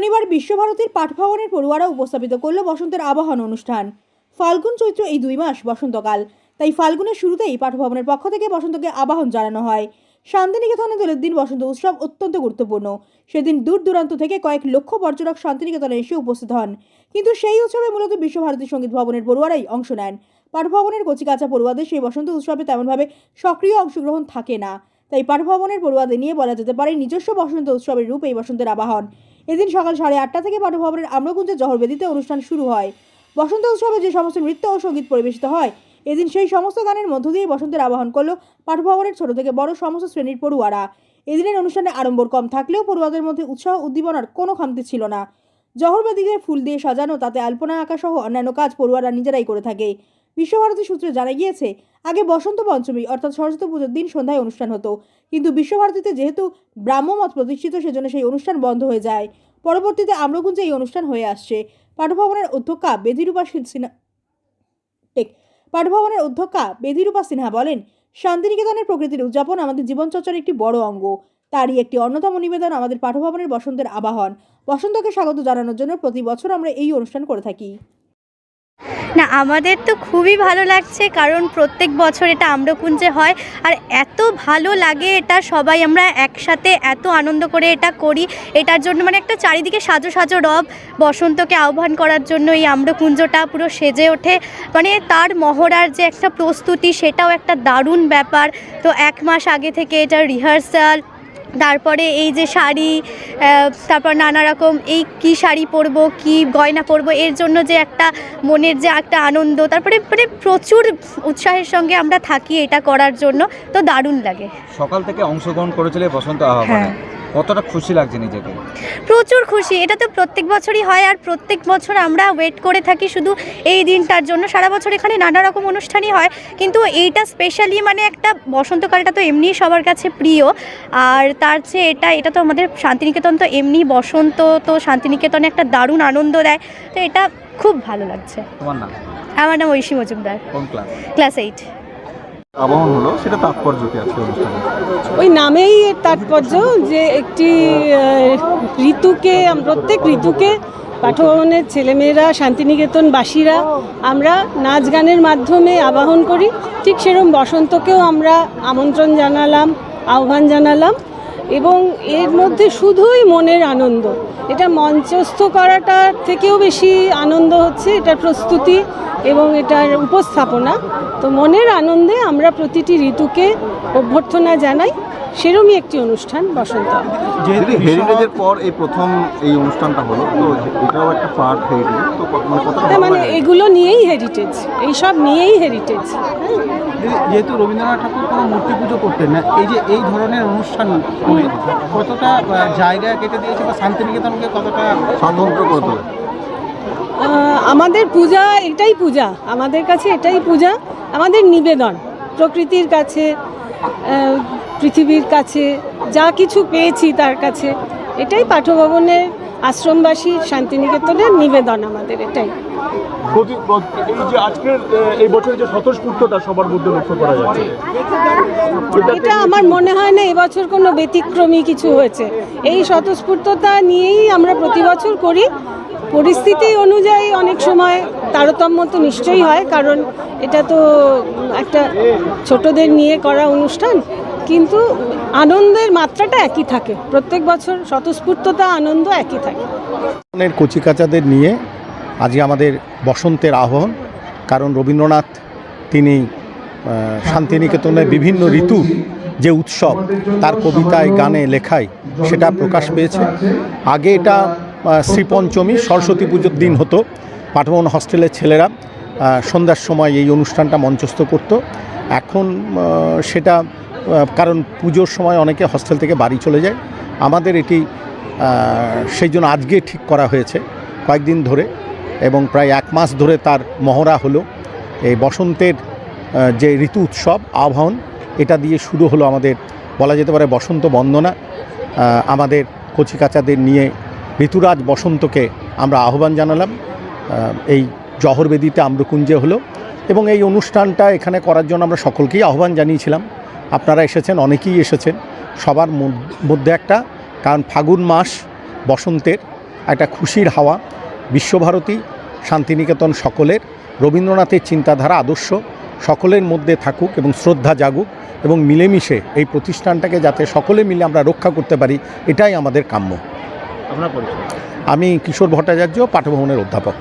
শনিবার বিশ্বভারতীর পাঠভবনের পড়ুয়ারা উপস্থাপিত করল বসন্তের আবাহন অনুষ্ঠান। ফাল্গুন চৈত্র এই দুই মাস বসন্তকাল। তাই ফাল্গুনের শুরুতেই পাঠভবনের পক্ষ থেকে বসন্তকে আবাহন জানানো হয়। শান্তিনিকেতনে দোলের দিন বসন্ত উৎসব অত্যন্ত গুরুত্বপূর্ণ। সেদিন দূর দূরান্ত থেকে কয়েক লক্ষ পর্যটক শান্তিনিকেতনে এসে উপস্থিত হন। কিন্তু সেই উৎসবে মূলত বিশ্বভারতী সংগীত ভবনের পড়ুয়ারাই অংশ নেন। পাঠভবনের কচিকাচা পড়ুয়াদের সেই বসন্ত উৎসবে তেমনভাবে সক্রিয় অংশগ্রহণ থাকে না। তাই পাঠভবনের পড়ুয়াদের নিয়ে বলা যেতে পারে নিজস্ব বসন্ত উৎসবের রূপ এই বসন্তের আবাহন। এদিন সকাল সাড়ে আটটা থেকে পাঠভবনের আম্রকুঞ্জে জহরবেদিতে অনুষ্ঠান শুরু হয়। বসন্ত উৎসবে যে সমস্ত নৃত্য ও সংগীত পরিবেশিত হয়, এদিন সেই সমস্ত গানের মধ্য দিয়ে বসন্তের আবাহন করল পাঠভবনের ছোট থেকে বড় সমস্ত শ্রেণির পড়ুয়ারা। এদিনের অনুষ্ঠানে আড়ম্বর কম থাকলেও পড়ুয়াদের মধ্যে উৎসাহ উদ্দীপনার কোনো খামতি ছিল না। জহরবেদিকে ফুল দিয়ে সাজানো, তাতে আলপনা আঁকা সহ অন্যান্য কাজ পড়ুয়ারা নিজেরাই করে থাকে। বিশ্বভারতী সূত্রে জানা গিয়েছে, আগে বসন্ত পঞ্চমী অর্থাৎ সরস্বতী পুজোর দিন সন্ধ্যায় অনুষ্ঠান হতো। কিন্তু বিশ্বভারতীতে যেহেতু ব্রাহ্মমত প্রতিষ্ঠিত, সেজন্য সেই অনুষ্ঠান বন্ধ হয়ে যায়। পরবর্তীতে আম্রকুঞ্জে এই অনুষ্ঠান হয়ে আসছে। পাঠভবনের অধ্যক্ষা বেদিরূপা সিনহা পাঠভবনের অধ্যক্ষা বেদিরূপা সিনহা বলেন, শান্তিনিকেতনের প্রকৃতির উদযাপন আমাদের জীবনচর্চার একটি বড় অঙ্গ। তারই একটি অন্যতম নিবেদন আমাদের পাঠভবনের বসন্তের আবাহন। বসন্তকে স্বাগত জানানোর জন্য প্রতি বছর আমরা এই অনুষ্ঠান করে থাকি। না, আমাদের তো খুবই ভালো লাগছে, কারণ প্রত্যেক বছর এটা আম্রকুঞ্জে হয়, আর এত ভালো লাগে এটা, সবাই আমরা একসাথে এত আনন্দ করে এটা করি, এটার জন্য মানে একটা চারিদিকে সাজো সাজো রব, বসন্তকে আহ্বান করার জন্য এই আম্রকুঞ্জটা পুরো সেজে ওঠে মানে তার মহড়ার যে একটা প্রস্তুতি, সেটাও একটা দারুণ ব্যাপার, তো এক মাস আগে থেকে এটার রিহার্সাল তারপরে এই যে শাড়ি তারপর নানা রকম এই কি শাড়ি পরব কি গয়না পরব এর জন্য যে একটা মনের যে একটা আনন্দ তারপরে মানে প্রচুর উৎসাহের সঙ্গে আমরা থাকি এটা করার জন্য তো দারুণ লাগে সকাল থেকে অংশগ্রহণ করেছিল বসন্ত আহ্বানে হ্যাঁ। কতটা খুশি লাগছে নিজেকে? প্রচুর খুশি। এটা তো প্রত্যেক বছরই হয় আর প্রত্যেক বছর আমরা ওয়েট করে থাকি শুধু এই দিনটার জন্য। সারা বছর এখানে নানা রকম অনুষ্ঠানই হয়। কিন্তু এইটা স্পেশালি মানে একটা বসন্তকালটা তো এমনিই সবার কাছে প্রিয়। আর তার চেয়ে এটা এটা তো আমাদের শান্তিনিকেতন তো এমনি বসন্ত তো শান্তিনিকেতনে একটা দারুণ আনন্দ দেয়। তো এটা খুব ভালো লাগছে। তোমার নাম? আমার নাম ঐশী মজুমদার। কোন ক্লাস ক্লাস এইট আবহন হলো, সেটা তাৎপর্য কি আছে ওই নামেই এর তাৎপর্য যে একটি ঋতুকে প্রত্যেক ঋতুকে পাঠভবনের ছেলেমেয়েরা, শান্তিনিকেতনবাসীরা আমরা নাচ গানের মাধ্যমে আবাহন করি। ঠিক সেরকম বসন্তকেও আমরা আমন্ত্রণ জানালাম, আহ্বান জানালাম। এবং এর মধ্যে শুধুই মনের আনন্দ। এটা মঞ্চস্থ করাটার থেকেও বেশি আনন্দ হচ্ছে, এটার প্রস্তুতি এবং এটার উপস্থাপনা। তো মনের আনন্দে আমরা প্রতিটি ঋতুকে অভ্যর্থনা জানাই। সেরমই একটি অনুষ্ঠান বসন্ত। যেহেতু হেরিটেজের পর এই প্রথম এই অনুষ্ঠানটা হলো তো এটাও একটা পার্ট হেরিটেজ তো মানে কতটা মানে এগুলো নিয়েই হেরিটেজ এইসব নিয়েই হেরিটেজ যেহেতু রবীন্দ্রনাথ ঠাকুর কোনো মূর্তি পুজো করতেন না এই যে এই ধরনের অনুষ্ঠান করে কতটা জায়গা কেটে দিয়েছে বা শান্তিনিকেতনকে কতটা স্বতন্ত্র করে তোলে? আমাদের পূজা এটাই পূজা আমাদের কাছে এটাই পূজা আমাদের নিবেদন প্রকৃতির কাছে পৃথিবীর কাছে যা কিছু পেয়েছি তার কাছে। এটাই পাঠভবনের আশ্রমবাসী শান্তিনিকেতনের নিবেদন আমাদের এটাই। এই যে আজকের এই বছরের যে স্বতঃস্ফূর্ততা সবার মধ্যে লক্ষ্য করা যাচ্ছে। এটা আমার মনে হয় না এবছর কোনো ব্যতিক্রমী কিছু হয়েছে। এই স্বতঃস্ফূর্ততা নিয়েই আমরা প্রতি বছর করি। পরিস্থিতি অনুযায়ী অনেক সময় তারতম্য তো নিশ্চয়ই হয় কারণ এটা তো একটা ছোটদের নিয়ে করা অনুষ্ঠান। কিন্তু আনন্দের মাত্রাটা একই থাকে। প্রত্যেক বছর স্বতঃস্ফূর্ততা, আনন্দ একই থাকে। কচিকাচাদের নিয়ে আজকে আমাদের বসন্তের আহ্বান, কারণ রবীন্দ্রনাথ তিনি শান্তিনিকেতনের বিভিন্ন ঋতু যে উৎসব, তার কবিতায়, গানে, লেখায় সেটা প্রকাশ পেয়েছে। আগে এটা শ্রীপঞ্চমী, সরস্বতী পুজোর দিন হতো পাঠভবন হস্টেলের ছেলেরা সন্ধ্যার সময় এই অনুষ্ঠানটা মঞ্চস্থ করত। এখন সেটা কারণ পুজোর সময় অনেকে হস্টেল থেকে বাড়ি চলে যায়। আমাদের এটি সেই জন্য আজকে ঠিক করা হয়েছে কয়েকদিন ধরে এবং প্রায় এক মাস ধরে তার মহড়া হলো। এই বসন্তের যে ঋতু উৎসব, আহ্বান, এটা দিয়ে শুরু হলো আমাদের, বলা যেতে পারে বসন্ত বন্দনা। আমাদের কচিকাচাদের নিয়ে ঋতুরাজ বসন্তকে আমরা আহ্বান জানালাম। এই জহরবেদিতে আম্রকুঞ্জে হলো এবং এই অনুষ্ঠানটা এখানে করার জন্য আমরা সকলকেই আহ্বান জানিয়েছিলাম। আপনারা এসেছেন অনেকেই এসেছেন। সবার মধ্যে একটা কারণ ফাগুন মাস বসন্তের একটা খুশির হাওয়া বিশ্বভারতী শান্তিনিকেতন সকলের রবীন্দ্রনাথের চিন্তাধারা আদর্শ সকলের মধ্যে থাকুক এবং শ্রদ্ধা জাগুক এবং মিলেমিশে এই প্রতিষ্ঠানটাকে যাতে সকলে মিলে আমরা রক্ষা করতে পারি এটাই আমাদের কাম্য। আমি কিশোর ভট্টাচার্য পাঠভবনের অধ্যাপক।